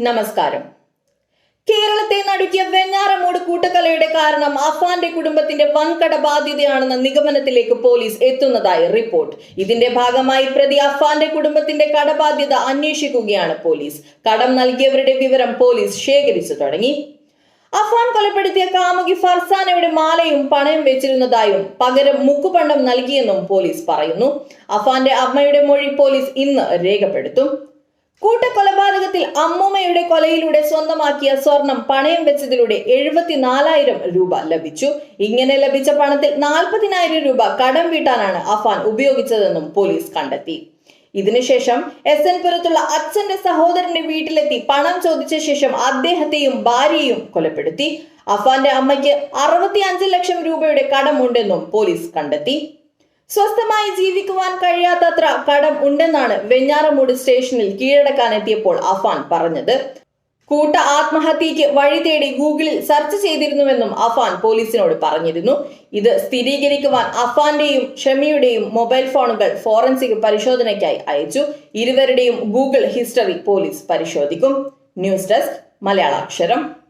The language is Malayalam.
നമസ്കാരം. കേരളത്തെ നടുക്കിയ വെഞ്ഞാറമൂട് കൂട്ടക്കലയുടെ കാരണം അഫാന്റെ കുടുംബത്തിന്റെ വൻകട ബാധ്യതയാണെന്ന നിഗമനത്തിലേക്ക് പോലീസ് എത്തുന്നതായി റിപ്പോർട്ട്. ഇതിന്റെ ഭാഗമായി പ്രതി അഫാന്റെ കുടുംബത്തിന്റെ കടബാധ്യത അന്വേഷിക്കുകയാണ് പോലീസ്. കടം നൽകിയവരുടെ വിവരം പോലീസ് ശേഖരിച്ചു തുടങ്ങി. അഫാൻ കൊലപ്പെടുത്തിയ കാമുകി ഫർസാനയുടെ മാലയും പണയം വെച്ചിരുന്നതായും പകരം മുക്കുപണ്ടം നൽകിയെന്നും പോലീസ് പറയുന്നു. അഫാന്റെ അമ്മയുടെ മൊഴി പോലീസ് ഇന്ന് രേഖപ്പെടുത്തും. കൂട്ടക്കൊലപാതകത്തിൽ അമ്മൂമ്മയുടെ കൊലയിലൂടെ സ്വന്തമാക്കിയ സ്വർണം പണയം വെച്ചതിലൂടെ എഴുപത്തിനാലായിരം രൂപ ലഭിച്ചു. ഇങ്ങനെ ലഭിച്ച പണത്തിൽ നാൽപ്പതിനായിരം രൂപ കടം വീട്ടാനാണ് അഫാൻ ഉപയോഗിച്ചതെന്നും പോലീസ് കണ്ടെത്തി. ഇതിനുശേഷം എസ് എൻ പുരത്തുള്ള അച്ഛന്റെ സഹോദരന്റെ വീട്ടിലെത്തി പണം ചോദിച്ച ശേഷം അദ്ദേഹത്തെയും ഭാര്യയെയും കൊലപ്പെടുത്തി. അഫാന്റെ അമ്മയ്ക്ക് അറുപത്തി അഞ്ച് ലക്ഷം രൂപയുടെ കടമുണ്ടെന്നും പോലീസ് കണ്ടെത്തി. സ്വസ്ഥമായി ജീവിക്കുവാൻ കഴിയാത്തത്ര കടം ഉണ്ടെന്നാണ് വെഞ്ഞാറമൂട് സ്റ്റേഷനിൽ കീഴടക്കാനെത്തിയപ്പോൾ അഫാൻ പറഞ്ഞത്. കൂട്ട ആത്മഹത്യയ്ക്ക് വഴി തേടി ഗൂഗിളിൽ സെർച്ച് ചെയ്തിരുന്നുവെന്നും അഫാൻ പോലീസിനോട് പറഞ്ഞിരുന്നു. ഇത് സ്ഥിരീകരിക്കുവാൻ അഫാന്റെയും ഷമിയുടെയും മൊബൈൽ ഫോണുകൾ ഫോറൻസിക് പരിശോധനയ്ക്കായി അയച്ചു. ഇരുവരുടെയും ഗൂഗിൾ ഹിസ്റ്ററി പോലീസ് പരിശോധിക്കും. News desk Malayalaksharam.